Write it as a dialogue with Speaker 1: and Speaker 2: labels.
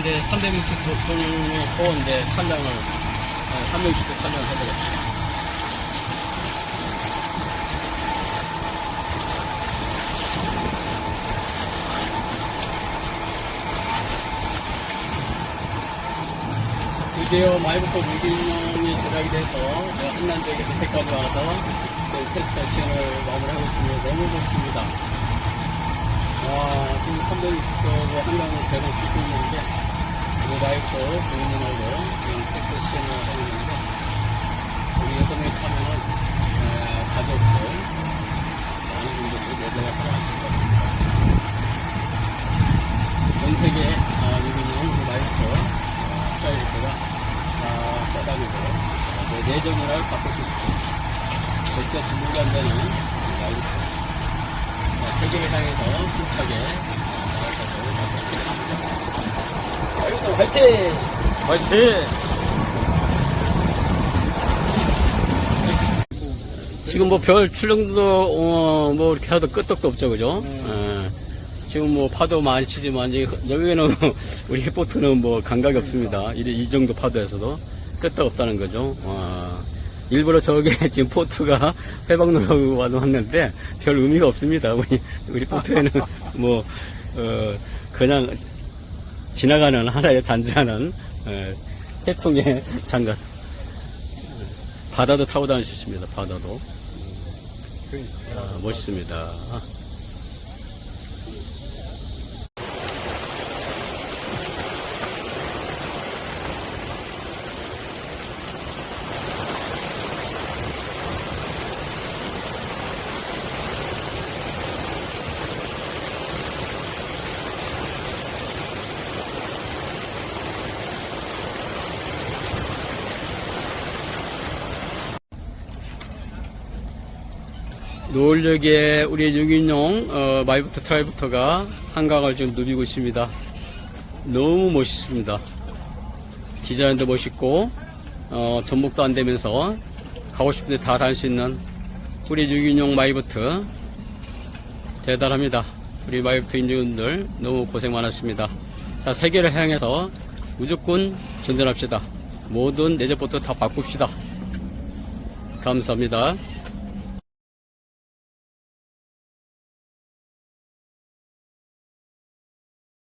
Speaker 1: 360도 돌고 이제 촬영을, 360도 촬영을 해보겠습니다. 드디어 마이부터 무기용이 제작이 돼서 제가 한남 지역에서 택까지 와서 그 테스트 시연을 마무리하고 있습니다. 너무 좋습니다. 와, 지금 360도로 한강을 배를 싣고 있는 마이부터 부인님하고 테스트 시연을 하고 있는데, 우리 명이 타면은, 에, 가족들, 많은 분들이 내려가 타고 것 같습니다. 전 세계, 아, 유기농 우리 마이부터 사이즈가 다 써다니고 네, 내전이라고 바꿀 수 있습니다. 절대 라이프. 자, 세계를 향해서 힘차게 나아가도록 화이팅!
Speaker 2: 화이팅!
Speaker 1: 지금 뭐 별 출렁도 어, 뭐 이렇게 하도 끄떡도 없죠, 그죠? 예. 지금 뭐 파도 많이 치지만 이제 여기는 우리 해포트는 뭐 감각이 없습니다. 이, 이 정도 파도에서도 끄떡 없다는 거죠. 와. 일부러 저게 지금 포트가 회박로로 왔는데 별 의미가 없습니다. 우리 우리 포트에는 뭐 어, 그냥 지나가는 하나의 에, 태풍의 장갑. 바다도 타고 있습니다. 바다도. 아, 멋있습니다. 노을역에 우리 유기농 어, 마이부터 트라이부터가 한강을 지금 누비고 있습니다. 너무 멋있습니다. 디자인도 멋있고 어, 전복도 안 되면서 가고 싶은데 다갈수 있는 우리 유기농 마이부트 대단합니다. 우리 마이부트 인증분들 너무 고생 많았습니다. 자 세계를 향해서 무조건 전전합시다. 모든 내재부터 다 바꿉시다. 감사합니다.